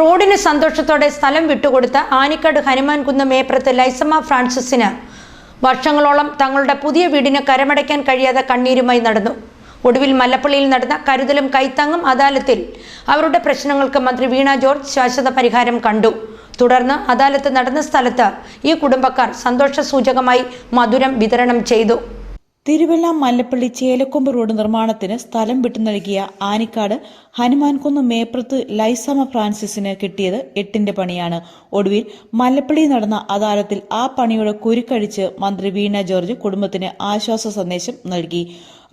റോഡിന് സന്തോഷത്തോടെ സ്ഥലം വിട്ടുകൊടുത്ത ആനിക്കാട് ഹനുമാൻ കുന്ന് മേപ്രത്ത് ലൈസമ്മ ഫ്രാൻസിസിന്. വർഷങ്ങളോളം തങ്ങളുടെ പുതിയ വീടിന് കരമടയ്ക്കാൻ കഴിയാതെ കണ്ണീരുമായി നടന്നു. ഒടുവിൽ മല്ലപ്പള്ളിയിൽ നടന്ന കരുതലും കൈത്താങ്ങും അദാലത്തിൽ അവരുടെ പ്രശ്നങ്ങൾക്ക് മന്ത്രി വീണ ജോർജ് ശാശ്വത പരിഹാരം കണ്ടു. തുടർന്ന് അദാലത്ത് നടന്ന സ്ഥലത്ത് ഈ കുടുംബക്കാർ സന്തോഷ സൂചകമായി മധുരം വിതരണം ചെയ്തു. തിരുവല്ല മല്ലപ്പള്ളി ചേലക്കൊമ്പ് റോഡ് നിർമ്മാണത്തിന് സ്ഥലം വിട്ടു നൽകിയ ആനിക്കാട് ഹനുമാൻകുന്ന് മേപ്രത്ത് ലൈസമ ഫ്രാൻസിസിന് കിട്ടിയത് എട്ടിന്റെ പണിയാണ്. ഒടുവിൽ മല്ലപ്പള്ളി നടന്ന അദാലത്തിൽ ആ പണിയുടെ കുരുക്കഴിച്ച് മന്ത്രി വീണ ജോർജ് കുടുംബത്തിന് ആശ്വാസ സന്ദേശം നൽകി.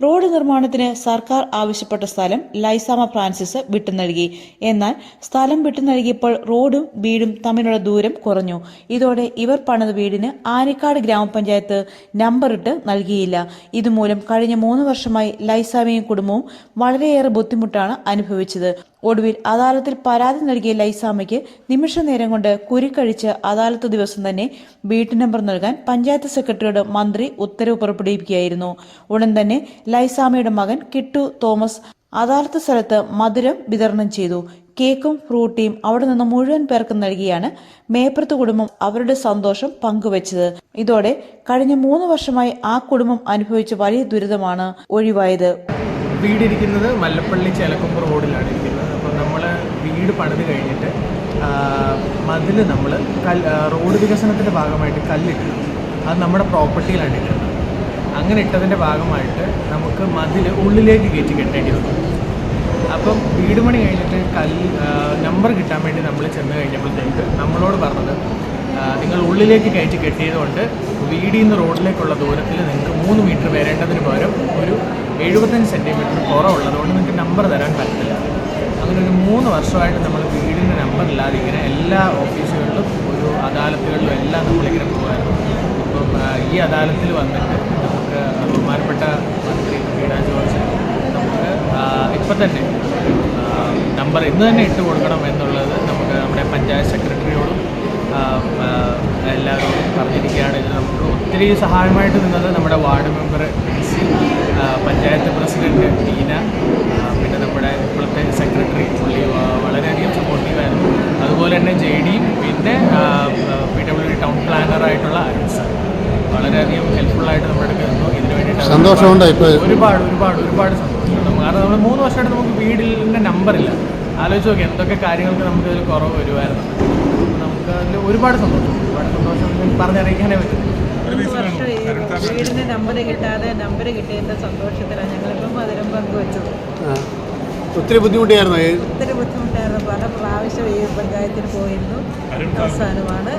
റോഡ് നിർമ്മാണത്തിന് സർക്കാർ ആവശ്യപ്പെട്ട സ്ഥലം ലൈസാമ ഫ്രാൻസിസ് വിട്ടു നൽകി. എന്നാൽ സ്ഥലം വിട്ടു നൽകിയപ്പോൾ റോഡും വീടും തമ്മിലുള്ള ദൂരം കുറഞ്ഞു. ഇതോടെ ഇവർ പണിത വീടിന് ആനിക്കാട് ഗ്രാമപഞ്ചായത്ത് നമ്പറിട്ട് നൽകിയില്ല. ഇതുമൂലം കഴിഞ്ഞ മൂന്ന് വർഷമായി ലൈസാമയും കുടുംബവും വളരെയേറെ ബുദ്ധിമുട്ടാണ് അനുഭവിച്ചത്. ഒടുവിൽ അദാലത്തിൽ പരാതി നൽകിയ ലൈസാമയ്ക്ക് നിമിഷ നേരം കൊണ്ട് കുരുക്കഴിച്ച് അദാലത്ത് ദിവസം തന്നെ വീട്ടു നമ്പർ നൽകാൻ പഞ്ചായത്ത് സെക്രട്ടറിയോട് മന്ത്രി ഉത്തരവ് പുറപ്പെടുവിക്കുകയായിരുന്നു. ഉടൻ തന്നെ ലൈസാമയുടെ മകൻ കിട്ടു തോമസ് അദാലത്ത് സ്ഥലത്ത് മധുരം വിതരണം ചെയ്തു. കേക്കും ഫ്രൂട്ടിയും അവിടെ നിന്ന് മുഴുവൻ പേർക്കും നൽകിയാണ് മേപ്പുറത്ത് കുടുംബം അവരുടെ സന്തോഷം പങ്കുവച്ചത്. ഇതോടെ കഴിഞ്ഞ മൂന്ന് വർഷമായി ആ കുടുംബം അനുഭവിച്ച വലിയ ദുരിതമാണ് ഒഴിവായത്. വീടിരിക്കുന്നത് മല്ലപ്പള്ളി ചേലക്കൊമ്പ് റോഡിലാണ്. വീട് പണിത് കഴിഞ്ഞിട്ട് മതിൽ നമ്മൾ കൽ റോഡ് വികസനത്തിന്റെ ഭാഗമായിട്ട് കല്ലിട്ടു. അത് നമ്മുടെ പ്രോപ്പർട്ടിയിലാണ് ഇട്ടത് അങ്ങനെ ഇട്ടതിന്റെ ഭാഗമായിട്ട് നമുക്ക് മതിൽ ഉള്ളിലേക്ക് കയറ്റി കെട്ടേണ്ടി വന്നു. അപ്പം വീട് പണി കഴിഞ്ഞിട്ട് കല്ല് നമ്പർ കിട്ടാൻ വേണ്ടി നമ്മൾ ചെന്ന് കഴിഞ്ഞപ്പോഴത്തേക്ക് നമ്മളോട് പറഞ്ഞത് നിങ്ങൾ ഉള്ളിലേക്ക് കയറ്റി കെട്ടിയതുകൊണ്ട് വീടിൽ നിന്ന് റോഡിലേക്കുള്ള ദൂരത്തിൽ നിങ്ങൾക്ക് മൂന്ന് മീറ്റർ വരേണ്ടതിന് പകരം ഒരു എഴുപത്തഞ്ച് സെന്റിമീറ്റർ കുറവുള്ളതുകൊണ്ട് നിങ്ങൾക്ക് നമ്പർ തരാൻ പറ്റില്ല അങ്ങനെ ഒരു മൂന്ന് വർഷമായിട്ട് നമ്മൾ വീടിന്റെ നമ്പറില്ലാതെ ഇങ്ങനെ എല്ലാ ഓഫീസുകളിലും ഒരു അദാലത്തുകളിലും എല്ലാം നമ്മളിങ്ങനെ പോകുമായിരുന്നു അപ്പം ഈ അദാലത്തിൽ വന്നിട്ട് നമുക്ക് ബഹുമാനപ്പെട്ട മന്ത്രി വീണ ജോർജ് നമുക്ക് ഇപ്പം തന്നെ നമ്പർ ഇന്ന് തന്നെ ഇട്ട് കൊടുക്കണം എന്നുള്ളത് നമുക്ക് നമ്മുടെ പഞ്ചായത്ത് സെക്രട്ടറിയോടും എല്ലാവരും പറഞ്ഞിരിക്കുകയാണ്. നമുക്ക് ഒത്തിരി സഹായമായിട്ട് നിന്നത് നമ്മുടെ ward member panchayat president Teena പിന്നെ നമ്മുടെ ഇപ്പോഴത്തെ സെക്രട്ടറി അതുപോലെ തന്നെ ജെ ഡിയും പിന്നെ പി ഡബ്ല്യു ഡി ടൗൺ പ്ലാനറായിട്ടുള്ള അരുൺ സാർ. വളരെയധികം ഹെൽപ്ഫുള്ളായിട്ട് നമ്മുടെ അടുത്ത് നിന്നു. ഇതിനു വേണ്ടിയിട്ട് സന്തോഷമുണ്ട് ഒരുപാട് ഒരുപാട് ഒരുപാട് സന്തോഷമുണ്ട്. കാരണം നമ്മൾ മൂന്ന് വർഷമായിട്ട് നമുക്ക് വീടിന്റെ നമ്പറില്ല ആലോചിച്ച് നോക്കി എന്തൊക്കെ കാര്യങ്ങൾക്ക് നമുക്ക് ഇതിൽ കുറവ് വരുമായിരുന്നു അപ്പോൾ നമുക്ക് അതിൽ ഒരുപാട് സന്തോഷം. ഒരുപാട് സന്തോഷം പറഞ്ഞറിയിക്കാനേ പറ്റും വീടിന് നമ്പർ കിട്ടാതെ നമ്പർ കിട്ടിയതിന്റെ സന്തോഷത്തിലാണ് ഞങ്ങളിപ്പം മധുരം പങ്കുവച്ചത്. ഒത്തിരി ബുദ്ധിമുട്ടിയായിരുന്നു? ഒത്തിരി ബുദ്ധിമുട്ടായിരുന്നു. പല പ്രാവശ്യം ഈ പഞ്ചായത്തിൽ പോയിരുന്നു. അവസാനമാണ്.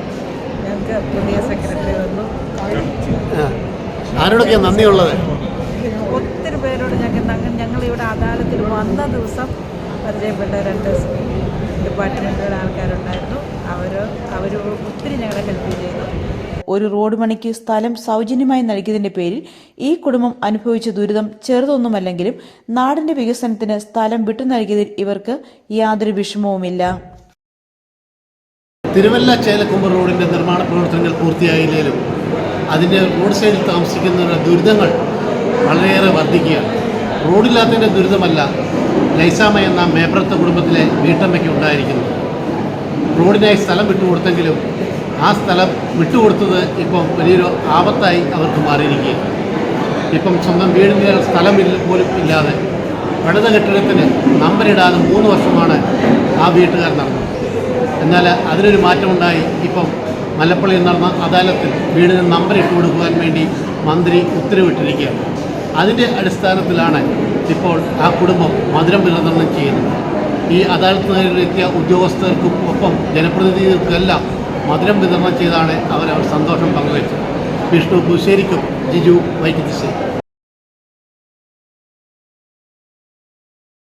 ഞങ്ങൾക്ക് പുതിയ സെക്രട്ടറി വന്നു. ആരോടൊക്കെയാണ് നന്ദിയുള്ളത്? ഒത്തിരി പേരോട് ഞങ്ങൾ ഞങ്ങൾ ഇവിടെ അദാലത്തിൽ വന്ന ദിവസം പരിചയപ്പെട്ട രണ്ട് ഡിപ്പാർട്ട്മെന്റുകളുടെ ആൾക്കാരുണ്ടായിരുന്നു അവർ അവർ ഒത്തിരി ഞങ്ങളെ ഹെൽപ്പ് ചെയ്തു. ഒരു റോഡ് പണിക്ക് സ്ഥലം സൗജന്യമായി നൽകിയതിന്റെ പേരിൽ ഈ കുടുംബം അനുഭവിച്ച ദുരിതം ചെറുതൊന്നുമല്ലെങ്കിലും നാടിന്റെ വികസനത്തിന് സ്ഥലം വിട്ടു നൽകിയതിൽ ഇവർക്ക് യാതൊരു വിഷമവുമില്ല. തിരുവല്ല ചേലക്കുമ്പ് റോഡിന്റെ നിർമ്മാണ പ്രവർത്തനങ്ങൾ പൂർത്തിയായില്ലെങ്കിലും അതിന്റെ റോഡ് സൈഡിൽ താമസിക്കുന്നവരുടെ ദുരിതങ്ങൾ വളരെയേറെ വർദ്ധിക്കുകയാണ്. റോഡില്ലാത്തതിന്റെ ദുരിതമല്ല ലൈസാമ എന്ന മേപ്രത്ത കുടുംബത്തിലെ വീട്ടമ്മയ്ക്ക് ഉണ്ടായിരിക്കുന്നു റോഡിനായി സ്ഥലം വിട്ടുകൊടുത്തെങ്കിലും ആ സ്ഥലം വിട്ടുകൊടുത്തത് ഇപ്പം വലിയൊരു ആപത്തായി അവർക്ക് മാറിയിരിക്കുകയാണ്. ഇപ്പം സ്വന്തം വീടിന് സ്ഥലമില്ല പോലും ഇല്ലാതെ പണിത കെട്ടിടത്തിന് നമ്പരിടാതെ മൂന്ന് വർഷമാണ് ആ വീട്ടുകാർ നടന്നത്. എന്നാൽ അതിനൊരു മാറ്റമുണ്ടായി. ഇപ്പം മലപ്പള്ളിയിൽ നടന്ന അദാലത്തിൽ വീടിന് നമ്പർ ഇട്ട് കൊടുക്കുവാൻ വേണ്ടി മന്ത്രി ഉത്തരവിട്ടിരിക്കുകയാണ്. അതിന്റെ അടിസ്ഥാനത്തിലാണ് ഇപ്പോൾ ആ കുടുംബം മധുരം വിതരണം ചെയ്യുന്നത്. ഈ അദാലത്ത് നേരിലെത്തിയ ഉദ്യോഗസ്ഥർക്കും ഒപ്പം ജനപ്രതിനിധികൾക്കെല്ലാം മധുരം വിതരണം ചെയ്താണ് അവർ സന്തോഷം പങ്കുവച്ചത്. വിഷ്ണു പുശ്ശേരിക്കും ജിജു വൈദ്യുതി